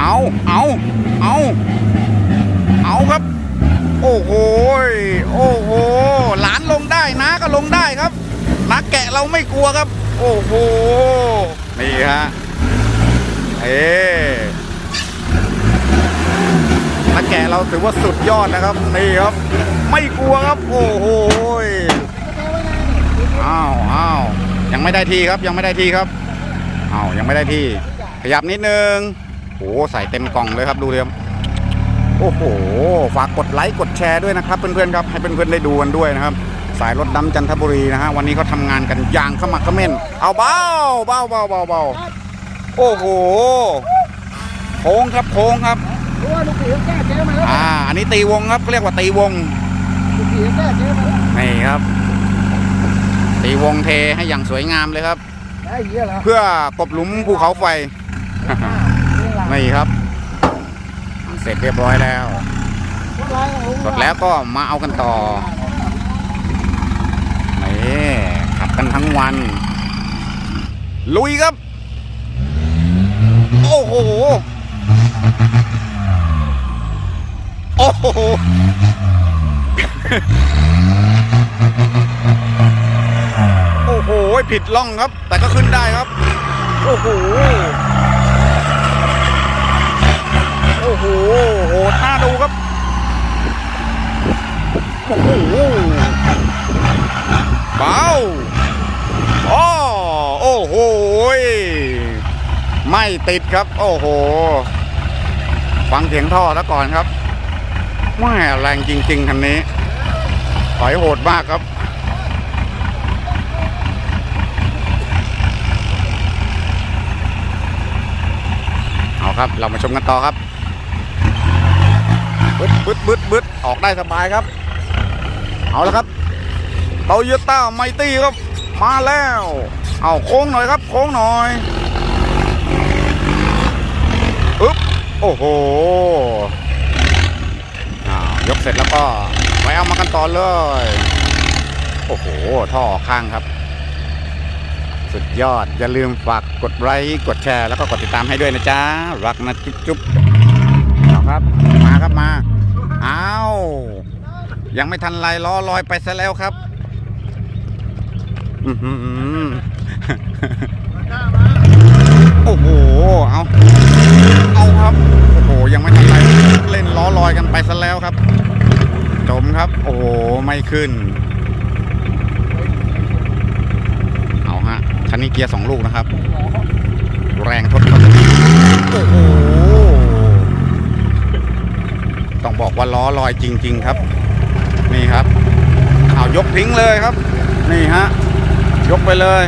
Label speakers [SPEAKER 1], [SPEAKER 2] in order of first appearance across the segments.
[SPEAKER 1] เอาเอาเอาเอาครับ โอ้โหโอ้โหหลานลงได้นะก็ลงได้ครับนักแกะเราไม่กลัวครับ โอ้โหนี่ฮะเอ๊นักแกะเราถือว่าสุดยอดนะครับนี่ครับ ไม่กลัวครับ โอ้โหอ้าวอ้าวยังไม่ได้ที่ครับยังไม่ได้ที่ครับอ้าวยังไม่ได้ที่ขยับนิดนึง โอ้ใส่เต็มกล่องเลยครับดูเลยครับโอ้โหฝากกดไลค์กดแชร์ด้วยนะครับ เพื่อนๆครับให้เพื่อนๆได้ดูกันด้วยนะครับ สายรถดำจันทบุรีนะฮะวันนี้เขาทำงานกันอย่างขมักเขม้นเอาเบาเบาเบาเบาเบาโอ้โหโค้งครับโค้งครับ
[SPEAKER 2] เพราะว่าลูกผีแก้เจ๊มาแล้ว
[SPEAKER 1] อ่าอันนี้ตีวงครับเรียกว่าตีวง
[SPEAKER 2] ลูกผีแก้เจ๊มาแล้ว
[SPEAKER 1] นี่ครับ ตีวงเทให้อย่างสวยงามเลยครับ
[SPEAKER 2] ได้เหี้ยเหรอ
[SPEAKER 1] เพื่อกบหลุมภูเขาไฟ นี่ครับ เสร็จเรียบร้อยแล้วเสร็จแล้วก็มาเอากันต่อนี่ขับกันทั้งวัน ลุยครับ โอ้โหโอ้โหโอ้โห ผิดล่องครับ แต่ก็ขึ้นได้ครับ โอ้โห โอ้โห โห ตูครับโอ้โหเบาอ้อโอ้โหยไม่ติดครับ โอ้โห ฟังเสียงท่อแล้วก่อนครับแม่แรงจริงๆคันนี้ถอยโหดมากครับเอาครับ เรามาชมกันต่อครับ บึดบึดบึดบึดออกได้สบายครับ เอาละครับโตโยต้าไมตี้ครับมาแล้ว เอาโค้งหน่อยครับ โค้งหน่อยอึ๊บโอ้โหอ้าวยกเสร็จแล้วก็ไปเอามากันต่อเลย โอ้โห ท่อข้างครับ สุดยอด อย่าลืมฝากกดไลค์กดแชร์ แล้วก็กดติดตามให้ด้วยนะจ๊ะ รักนะจุ๊บจุ๊บเอาครับ ครับมา อ้าว ยังไม่ทันไรล้อลอยไปซะแล้วครับอือหือโอ้โห เอาเอาครับ โอ้โห ยังไม่ทันไรเล่นล้อลอยกันไปซะแล้วครับ จมครับ โอ้โห ไม่ขึ้น เอาฮะ คันนี้เกียร์สองลูกนะครับ แรงทดครับโอ้โห ต้องบอกว่าล้อลอยจริง ๆ ครับ นี่ครับเอายกทิ้งเลยครับ นี่ฮะยกไปเลย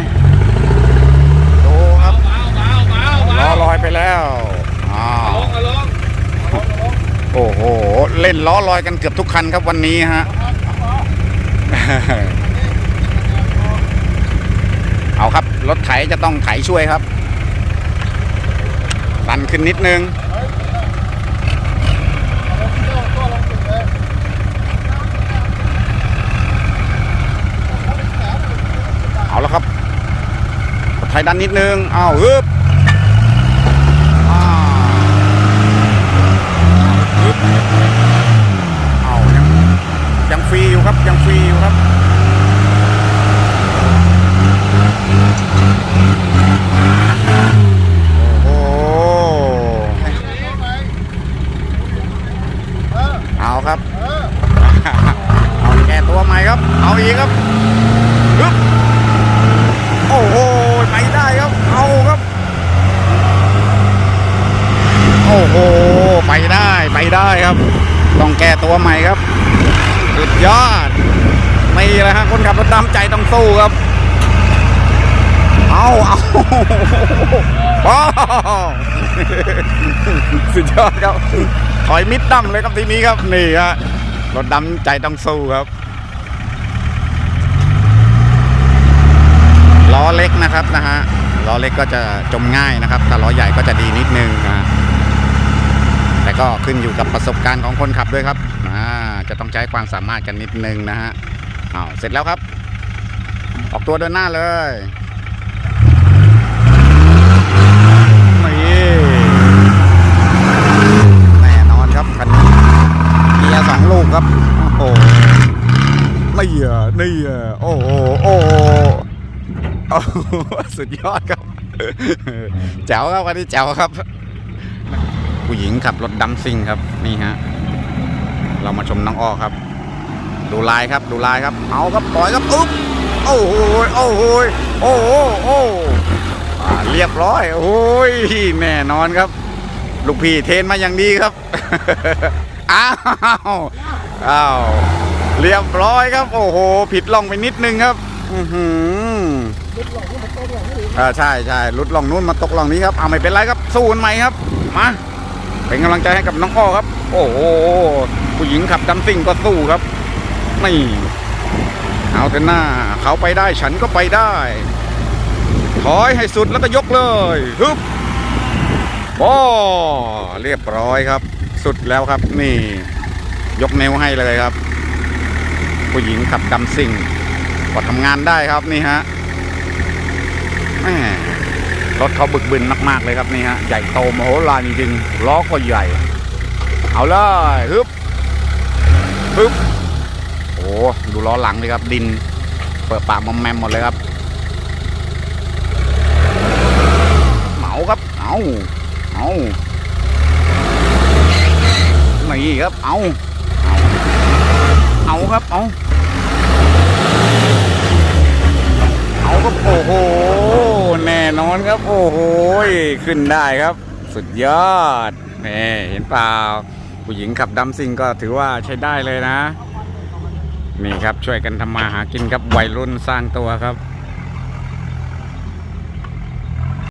[SPEAKER 1] ดูครับล้อลอยไปแล้วอ้าวโอ้โหเล่นล้อลอยกันเกือบทุกคันครับวันนี้ฮะเอาครับรถไถจะต้องไถช่วยครับดันขึ้นนิดนึง เอาแล้วครับ รถไถดันนิดนึงอ้าวฮึบอ้าวฮึบเอายังยังฟรีอยู่ครับยังฟรีอยู่ครับ โอ้โห เอาครับ เอาแก้ตัวใหม่ครับ เอาอีกครับฮึบโอ้โห ไปได้ครับ เอาครับ โอ้โห ไปได้ ไปได้ครับ ต้องแก้ตัวใหม่ครับ สุดยอดนี่แหละฮะคนขับรถดำใจต้องสู้ครับ เอาเอาว้าสุดยอดครับ ถอยมิดดำเลยครับทีนี้ครับนี่ฮะรถดำใจต้องสู้ครับล้อเล็กนะครับนะฮะล้อเล็กก็จะจมง่ายนะครับถ้าล้อใหญ่ก็จะดีนิดนึงนะ แต่ก็ขึ้นอยู่กับประสบการณ์ของคนขับด้วยครับจะต้องใช้ความสามารถกันนิดนึงนะฮะเอาเสร็จแล้วครับ ออกตัวเดินหน้าเลยแน่นอนครับคันนี้เกียร์สองลูกครับ โอ้โหไม่เหยื่อนี่โอ้โหโอ้สุดยอดครับแจ๋วครับวันนี้แจ๋วครับ ผู้หญิงขับรถดำซิ่งครับนี่ฮะเรามาชมน้องอ้อครับ ดูลายครับดูลายครับเอาครับปล่อยครับอุ๊บโอ้โหโอ้โหโอ้โหโอ้อ่าเรียบร้อยโอ้ยแน่นอนครับ ลูกพี่เทนมาอย่างดีครับอ้าวอ้าวเรียบร้อยครับ โอ้โห ผิดล่องไปนิดนึงครับ อือหือ
[SPEAKER 2] ลุกหลงนี่มันโตหลงนี่
[SPEAKER 1] อ่าใช่ใช่ลุดล่องนู้นมาตกล่องนี้ครับเอาไม่เป็นไรครับ สู้กันใหม่ครับ มา เป็นกำลังใจให้กับน้องอ้อครับ โอ้โหผู้หญิงขับดำซิ่งก็สู้ครับนี่เอาเถอะหน้า เขาไปได้ฉันก็ไปได้ ถอยให้สุดแล้วก็ยกเลยฮึบโอ้เรียบร้อยครับ สุดแล้วครับ นี่ ยกนิ้วให้เลยครับ ผู้หญิงขับดำซิ่งก็ทำงานได้ครับนี่ฮะแม่ รถเขาบึกบึนมากๆเลยครับนี่ฮะใหญ่โตมโหฬารจริงๆล้อก็ใหญ่ เอาเลยฮึบฮึบโอ้ดูล้อหลังเลยครับ ดิน เปิดปากมอมแมมหมดเลยครับเหมาครับเอาเอานี่ครับเอาเอาเอาครับเอา เอาก็โอ้โห แน่นอนครับ โอ้โห ขึ้นได้ครับ สุดยอดแน่เห็นเปล่า ผู้หญิงขับดัมซิงก็ถือว่าใช้ได้เลยนะ นี่ครับช่วยกันทำมาหากินครับวัยรุ่นสร้างตัวครับ